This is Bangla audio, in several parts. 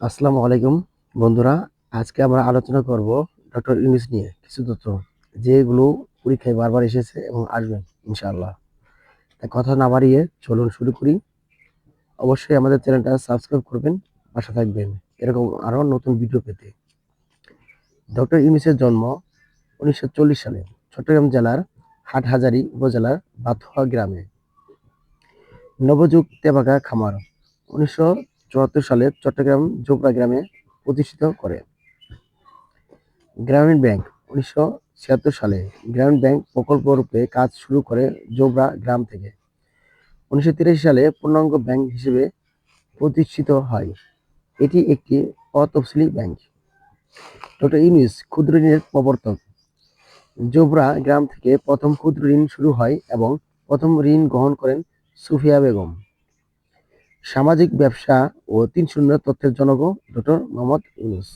আসসালামু আলাইকুম, বন্ধুরা। আজকে আমরা আলোচনা করব ডক্টর ইউনিস নিয়ে কিছু তথ্য, যেগুলো পরীক্ষায় বারবার এসেছে এবং আসবে, ইনশাআল্লাহ। তাই কথা না বাড়িয়ে চলুন শুরু করি। অবশ্যই আমাদের চ্যানেলটা সাবস্ক্রাইব করবেন, পাশে থাকবেন। এরকম আরও নতুন ভিডিও পেতে। ডক্টর ইউনিসের জন্ম উনিশশো চল্লিশ সালে চট্টগ্রাম জেলার হাটহাজারী উপজেলার বাথুয়া গ্রামে। নবযুগ তেবাগা খামার, উনিশশো চুয়াত্তর সালে চট্টগ্রাম জোবরা গ্রামে প্রতিষ্ঠিত করে। গ্রামীণ ব্যাংক উনিশশো ছিয়াত্তর সালে গ্রামীণ ব্যাংক প্রকল্প রূপে কাজ শুরু করে জোবরা গ্রাম থেকে। উনিশশো তিরাশি সালে পূর্ণাঙ্গ ব্যাংক হিসেবে প্রতিষ্ঠিত হয়। এটি একটি অতফসিলি ব্যাংক। ডক্টর ইউনিস ক্ষুদ্র ঋণের প্রবর্তক। জোবরা গ্রাম থেকে প্রথম ক্ষুদ্র ঋণ শুরু হয় এবং প্রথম ঋণ গ্রহণ করেন সুফিয়া বেগম। সামাজিক ব্যবসা ও তিন শূন্য তথ্যের জনক ডক্টর মোহাম্মদ ইউনুস।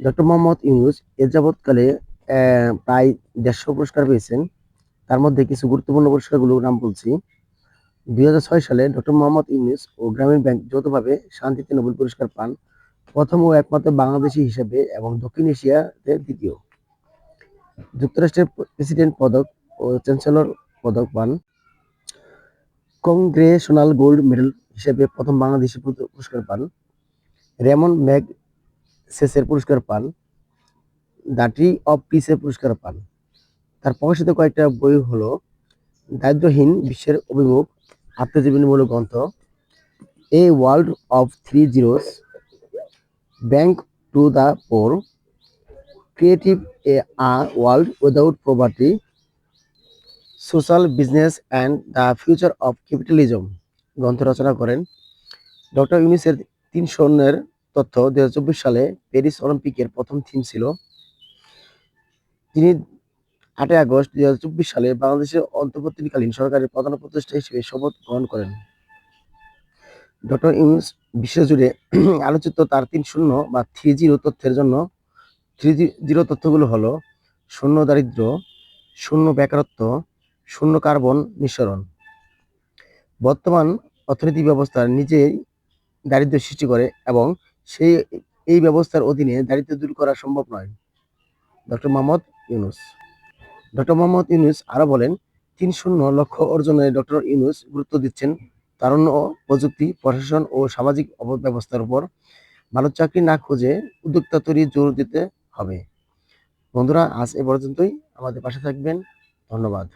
ডক্টর মোহাম্মদ ইউনুস এ যাবৎকালে প্রায় দেড়শো পুরস্কার পেয়েছেন। তার মধ্যে কিছু গুরুত্বপূর্ণ পুরস্কারগুলোর নাম বলছি। দুই হাজার ছয় সালে ডক্টর মোহাম্মদ ইউনুস ও গ্রামীণ ব্যাংক যৌথভাবে শান্তিতে নোবেল পুরস্কার পান। প্রথম ও একমাত্র বাংলাদেশি হিসেবে এবং দক্ষিণ এশিয়াতে দ্বিতীয়। যুক্তরাষ্ট্রের প্রেসিডেন্ট পদক ও চ্যান্সেলর পদক পান। কংগ্রেশনাল গোল্ড মেডেল হিসেবে প্রথম বাংলাদেশি পুরস্কার পান। রেমন ম্যাগ সেসের পুরস্কার পান। দ্য ট্রি অফ পিসের পুরস্কার পান। তার প্রকাশিত কয়েকটা বই হলো দারিদ্র্যহীন বিশ্বের অভিমুখ, আত্মজীবনীমূলক গ্রন্থ, a world of three zeros, bank to the poor, creative a uh world without poverty social business and the future of capitalism গ্রন্থ রচনা করেন ডক্টর ইউনিসের তিন সৈন্যের তথ্য দু হাজার চব্বিশ সালে প্যারিস অলিম্পিকের প্রথম থিম ছিল। তিনি আটই আগস্ট দু হাজার চব্বিশ সালে বাংলাদেশের অন্তর্বর্তীকালীন সরকারের প্রধান উপদেষ্টা হিসেবে শপথ গ্রহণ করেন। ডক্টর ইউনুস বিশ্বজুড়ে আলোচিত তার তিন শূন্য বা থ্রি জিরো তথ্যের জন্য থ্রি জিরো তথ্যগুলো হলো শূন্য দারিদ্র শূন্য বেকারত্ব শূন্য কার্বন নিঃসরণ। বর্তমান অর্থনৈতিক ব্যবস্থা নিজেই দারিদ্র্য সৃষ্টি করে এবং সেই, এই ব্যবস্থার অধীনে দারিদ্র্য দূর করা সম্ভব নয়। ডক্টর মোহাম্মদ ইউনুস। ডক্টর মোহাম্মদ ইউনুস আরও বলেন, তিন শূন্য লক্ষ্য অর্জনে ডক্টর ইউনুস গুরুত্ব দিচ্ছেন। তারুণ্য প্রযুক্তি, প্রশাসন ও সামাজিক ব্যবস্থার উপর ভালো চাকরি না খুঁজে উদ্যোক্তা তৈরি জোর দিতে হবে। বন্ধুরা, আজ এ পর্যন্তই। আমাদের পাশে থাকবেন। ধন্যবাদ।